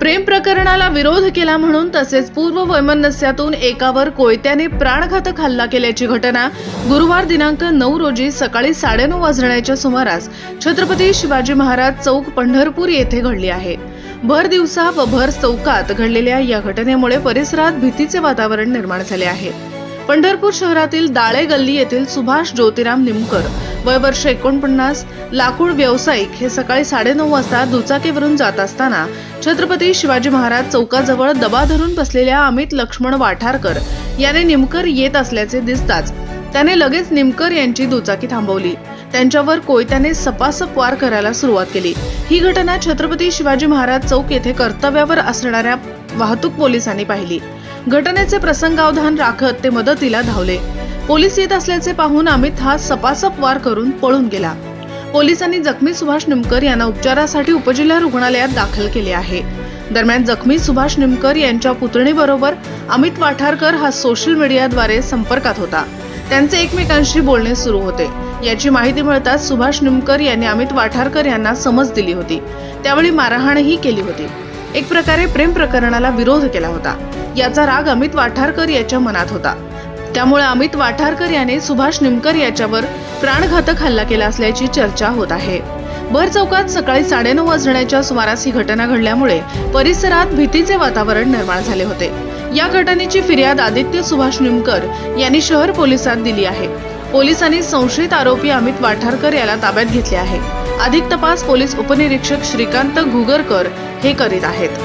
प्रेम प्रकरणाला विरोध केला म्हणून तसेच पूर्व वैमनस्यातून एकावर कोयत्याने प्राणघातक हल्ला केल्याची घटना गुरुवार दिनांक नऊ रोजी सकाळी साडेनऊ वाजण्याच्या सुमारास छत्रपती शिवाजी महाराज चौक पंढरपूर येथे घडली आहे. भर दिवसा व भर चौकात घडलेल्या या घटनेमुळे परिसरात भीतीचे वातावरण निर्माण झाले आहे. पंढरपूर शहरातील दाळे गल्ली येथील सुभाष ज्योतिराम निमकर वय वर्ष एकोणपन्नास लाकूड व्यावसायिक हे सकाळी साडेनऊ वाजता दुचाकीवरून जात असताना छत्रपती शिवाजी महाराज चौकाजवळ दबा धरून बसलेल्या अमित लक्ष्मण वाठारकर याने निमकर येत असल्याचे दिसताच त्याने लगेच निमकर यांची दुचाकी थांबवली. त्यांच्यावर कोयत्याने सपासप वार करायला सुरुवात केली. ही घटना छत्रपती शिवाजी महाराज चौक येथे कर्तव्यावर असणाऱ्या वाहतूक पोलिसांनी पाहिली. घटनेचे प्रसंगावधान राखत ते मदतीला धावले. पोलीस येत असल्याचे पाहून अमित हा सपासप वार करून पळून गेला. पोलिसांनी जखमी सुभाष निमकर यांना उपचारासाठी उपजिल्हा रुग्णालयात दाखल केले आहे. दरम्यान जखमी सुभाष निमकर यांच्या पुतणीबरोबर अमित वाठारकर हा सोशल मीडियाद्वारे संपर्कात होता. त्यांचे एकमेकांशी बोलणे सुरू होते. याची माहिती मिळताच सुभाष निमकर यांनी अमित वाठारकर यांना समज दिली होती. त्यावेळी मारहाणही केली होती. एक प्रकारे प्रेम प्रकरणाला विरोध केला होता. याचा राग अमित वाठारकर याच्या मनात होता. त्यामुळे अमित वाठारकर याने सुभाष निमकर याच्यावर प्राणघातक हल्ला केला असल्याची चर्चा होत आहे. भर चौकात सकाळी साडेनऊ वाजण्याच्या सुमारास ही घटना घडल्यामुळे परिसरात भीतीचे वातावरण निर्माण झाले होते. या घटनेची फिर्याद आदित्य सुभाष निमकर यांनी शहर पोलिसात दिली आहे. पोलिसांनी संशयित आरोपी अमित वाठारकर याला ताब्यात घेतले आहे. अधिक तपास पोलीस उपनिरीक्षक श्रीकांत घुगरकर हे करीत आहेत.